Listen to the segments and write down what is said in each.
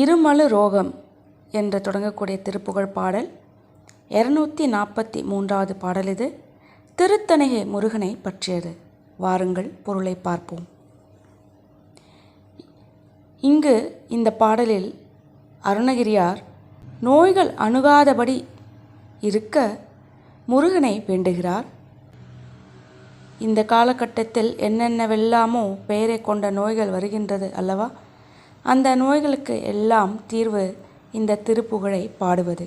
இருமலு ரோகம் என்று தொடங்கக்கூடிய திருப்புகழ் பாடல். இரநூத்தி நாற்பத்தி மூன்றாவது பாடல் இது. திருத்தணிகை முருகனை பற்றியது. வாருங்கள் பொருளை பார்ப்போம். இங்கு இந்த பாடலில் அருணகிரியார் நோய்கள் அணுகாதபடி இருக்க முருகனை வேண்டுகிறார். இந்த காலகட்டத்தில் என்னென்னவெல்லாமோ பெயரை கொண்ட நோய்கள் வருகின்றது அல்லவா? அந்த நோய்களுக்கு எல்லாம் தீர்வு இந்த திருப்புகழை பாடுவது.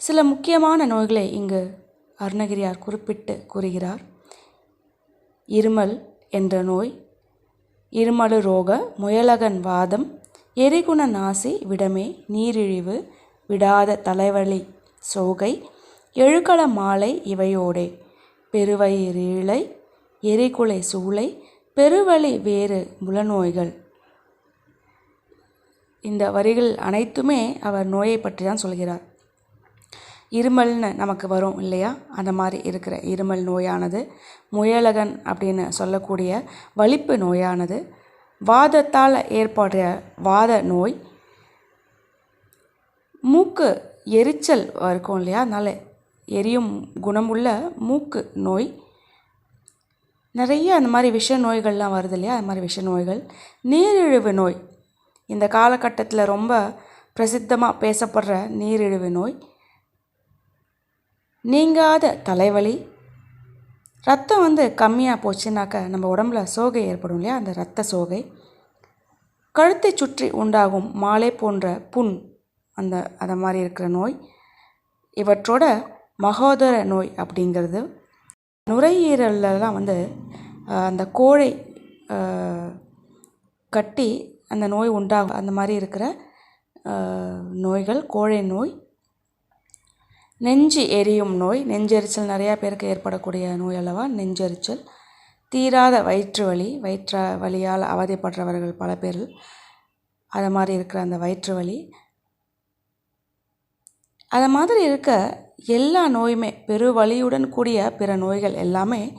சில முக்கியமான நோய்களை இங்கு அருணகிரியார் குறிப்பிட்டு கூறுகிறார். இருமல் என்ற நோய் இருமலு ரோக முயலகன் வாதம் எரிகுண நாசி விடமே நீரிழிவு விடாத தலைவலி சோகை எழுக்கள மாலை இவையோடே பெருவயிறீழை எரிகுலை சூளை பெருவழி வேறு முலநோய்கள் இந்த வரிகள் அனைத்துமே அவர் நோயை பற்றி தான் சொல்கிறார். இருமல்னு நமக்கு வரும் இல்லையா? அந்த மாதிரி இருக்கிற இருமல் நோயானது முயலகன் அப்படின்னு சொல்லக்கூடிய வலிப்பு நோயானது வாதத்தால் ஏற்படுற வாத நோய் மூக்கு எரிச்சல் இருக்கும் இல்லையா? அதனால் எரியும் குணமுள்ள மூக்கு நோய் நிறைய அந்த மாதிரி விஷ நோய்கள்லாம் வருது இல்லையா? அது மாதிரி விஷ நோய்கள். நீரிழிவு நோய். இந்த காலகட்டத்தில் ரொம்ப பிரசித்தமாக பேசப்படுற நீரிழிவு நோய். நீங்காத தலைவலி. ரத்தம் வந்து கம்மியாக போச்சுனாக்கா நம்ம உடம்புல சோகை ஏற்படும் இல்லையா? அந்த ரத்த சோகை. கழுத்தை சுற்றி உண்டாகும் மாலை போன்ற புண் அந்த அதை மாதிரி இருக்கிற நோய். இவற்றோட மகோதர நோய் அப்படிங்கிறது. நுரையீரல்லலாம் வந்து அந்த கோழை கட்டி அந்த நோய் உண்டாகும். அந்த மாதிரி இருக்கிற நோய்கள் கோழை நோய் நெஞ்சு எரியும் நோய் நெஞ்செரிச்சல் நிறையா பேருக்கு ஏற்படக்கூடிய நோய் அல்லவா? நெஞ்செரிச்சல். தீராத வயிற்று வலி வயிற்று வலியால் அவதிப்படுறவர்கள் பல பேர் அது மாதிரி இருக்கிற அந்த வயிற்று வலி அதை மாதிரி இருக்க எல்லா நோயுமே பெரு வலியுடன் கூடிய பிற நோய்கள் எல்லாமே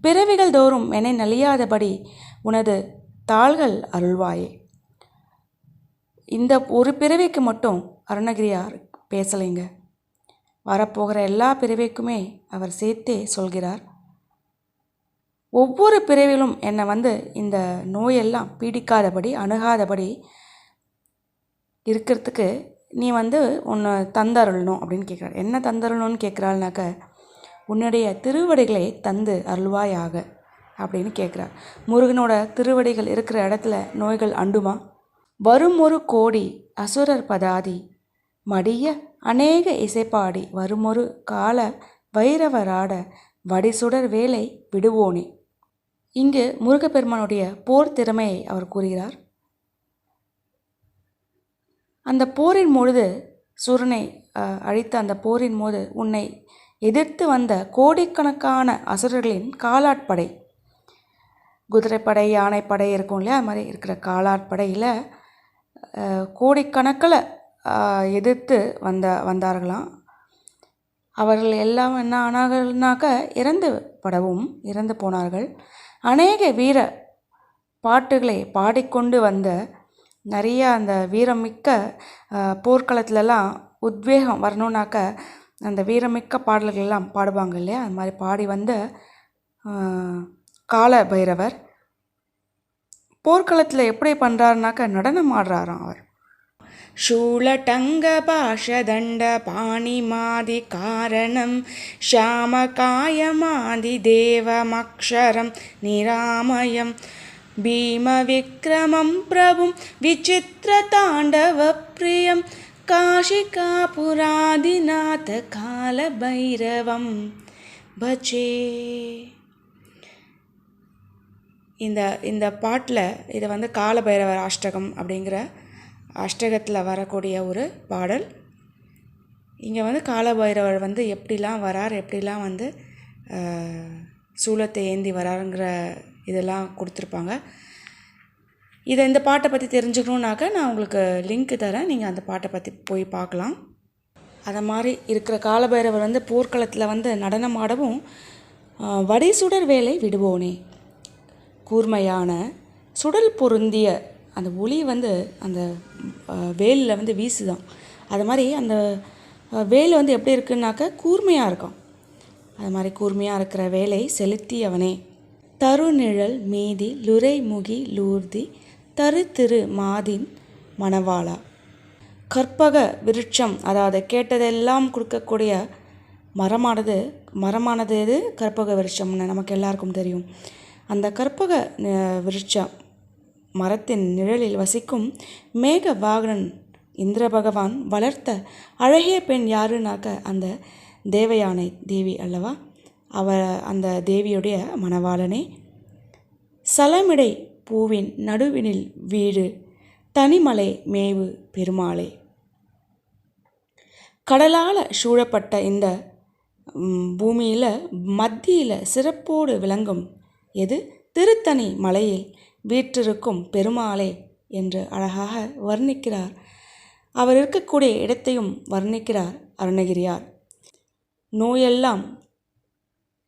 பிறவிகள் தோறும் என்னை நலியாதபடி உனது தாள்கள் அருள்வாயே. இந்த ஒரு பிறவிக்கு மட்டும் அருணகிரியார் பேசலைங்க. வரப்போகிற எல்லா பிறவிக்குமே அவர் சேர்த்தே சொல்கிறார். ஒவ்வொரு பிறவிலும் என்னை வந்து இந்த நோயெல்லாம் பீடிக்காதபடி அணுகாதபடி இருக்கிறதுக்கு நீ வந்து உன்னை தந்தருளணும் அப்படின்னு கேட்குறாரு என்ன தந்தருளணும்னு கேட்குறாள்னாக்க உன்னுடைய திருவடிகளை தந்து அருள்வாயாக அப்படின்னு கேட்குறார் முருகனோட திருவடிகள் இருக்கிற இடத்துல நோய்கள் அண்டுமா? வரும் ஒரு கோடி அசுரர் பதாதி மடிய அநேக இசைப்பாடி வருமொரு கால வைரவராட வடிசுடர் வேலை விடுவோனே. இங்கு முருகப்பெருமானுடைய போர் திறமையை அவர் கூறுகிறார். அந்த போரின் பொழுது சூரனை அழித்த அந்த போரின் போது உன்னை எதிர்த்து வந்த கோடிக்கணக்கான அசுரர்களின் காலாட்படை குதிரைப்படை யானைப்படை இருக்கும் இல்லையா? அது மாதிரி இருக்கிற காலாட்படையில் கோடிக்கணக்கில் எதிர்த்து வந்த வந்தார்களாம். அவர்கள் எல்லாம் என்ன ஆனார்கள்னாக்க இறந்து படவும் இறந்து போனார்கள். அநேக வீர பாட்டுகளை பாடிக்கொண்டு வந்த நிறைய அந்த வீரமிக்க போர்க்களத்துலலாம் உத்வேகம் வரணுன்னாக்க அந்த வீரமிக்க பாடல்கள்லாம் பாடுவாங்க இல்லையா அது மாதிரி பாடி வந்த கால பைரவர் போர்க்களத்தில் எப்படி பண்ணுறாருனாக்க நடனம் ஆடுறாராம் அவர் शूलटङ्गपाशदण्डपाणिमादिकारणं श्यामकायमादिदेवमक्षरं निरामयं பீமவிக்கிரமம் பிரபும் விசித்திர தாண்டவ பிரியம் ప్రభుం கால பைரவம் பஜே இந்த இந்த பாட்டில் இதை வந்து காலபைரவர் அஷ்டகம் அப்படிங்கிற அஷ்டகத்தில் வரக்கூடிய ஒரு பாடல் இங்கே வந்து காலபைரவர் வந்து எப்படிலாம் வரார் எப்படிலாம் வந்து சூலத்தை ஏந்தி வராருங்கிற இதெல்லாம் கொடுத்துருப்பாங்க. இதை இந்த பாட்டை பற்றி தெரிஞ்சுக்கணுன்னாக்க நான் உங்களுக்கு லிங்க் தரேன். நீங்கள் அந்த பாட்டை பற்றி போய் பார்க்கலாம். அதை மாதிரி இருக்கிற காலபைரவர் வந்து போர்க்களத்தில் வந்து நடனம் ஆடவும் வடிசுடர் வேலை விடுவோனே. கூர்மையான சுடல் பொருந்திய அந்த ஒளி வந்து அந்த வேலில் வந்து வீசுதான். அது மாதிரி அந்த வேல் வந்து எப்படி இருக்குன்னாக்க கூர்மையாக இருக்கும். அது மாதிரி கூர்மையாக இருக்கிற வேலை செலுத்தியவனே. தருநிழல் மீதி லுரைமுகி லூர்தி தரு திரு மாதின் மணவாளா. கற்பக விருட்சம் அதாவது கேட்டதெல்லாம் கொடுக்கக்கூடிய மரமானது மரமானது எது? கற்பக விருட்சம்னு நமக்கு எல்லாருக்கும் தெரியும். அந்த கற்பக விருட்சம் மரத்தின் நிழலில் வசிக்கும் மேக வாகனன் இந்திர பகவான் வளர்த்த அழகிய பெண் யாருனாக்க அந்த தேவயானை தேவி அல்லவா? அவ அந்த தேவியுடைய மணவாளனே சலமிடை பூவின் நடுவினில் வீடு தனிமலை மேவு பெருமாளே. கடலால் சூழப்பட்ட இந்த பூமியில் மத்தியில் சிறப்போடு விளங்கும் எது? திருத்தணி மலையில் வீற்றிருக்கும் பெருமாளே என்று அழகாக வர்ணிக்கிறார். அவர் இருக்கக்கூடிய இடத்தையும் வர்ணிக்கிறார் அருணகிரியார். நோயெல்லாம்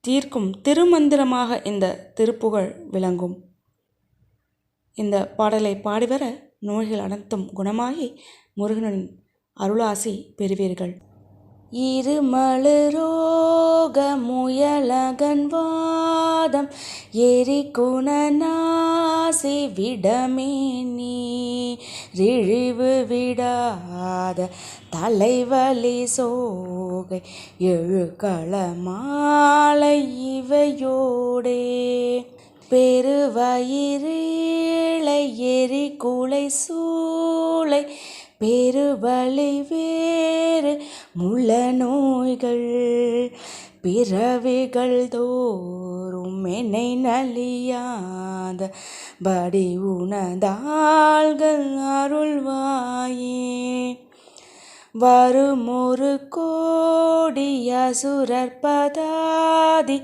தீர்க்கும் திருமந்திரமாக இந்த திருப்புகழ் விளங்கும். இந்த பாடலை பாடிவர நோய்கள் அனைத்தும் குணமாகி முருகனின் அருளாசி பெறுவீர்கள். இருமலுரோக முயலகன் வாதம் எரி ஆசை விடமே நீ. ரிழிவு விடாத தலைவலி சோகை எழுக்கள மாலை இவையோடே. பெருவயிரீளை எரி குலை சூளை பெருவழி வேறு முள்ள நோய்கள். பிறவிகள் தோறும் என்னை நலியாத படி உணதாள்கள் அருள்வாயே. வருமொரு கோடி அசுரற்பதாதி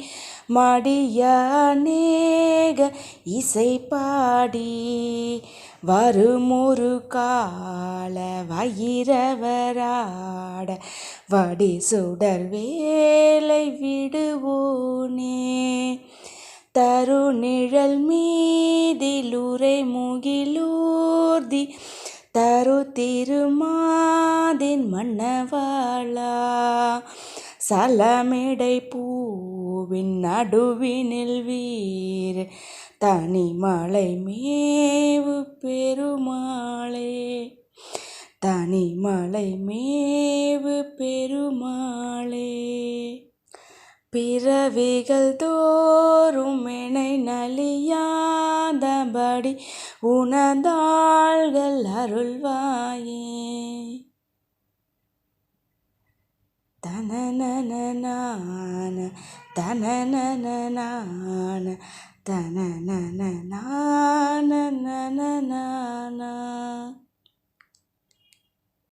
மடிய அநேக இசை பாடி வருமொரு கால வயிறவராட வடி சுடர் வேலை விடுவோனே. தருநிழல் மீதிலுரை முகிலூர்தி தரு திருமாதின் மன்னவாளா. சலமிடை பூவின் நடுவினில் வீர் தனி மலை மேவு பெருமாளே. தனி மலை மேவு பெருமாளே. பிறவிகள் தோறும் எனை நலியாதபடி உணர்ந்தாள்கள் அருள்வாயே. தனனன தனனன 啦啦啦啦啦啦啦啦啦啦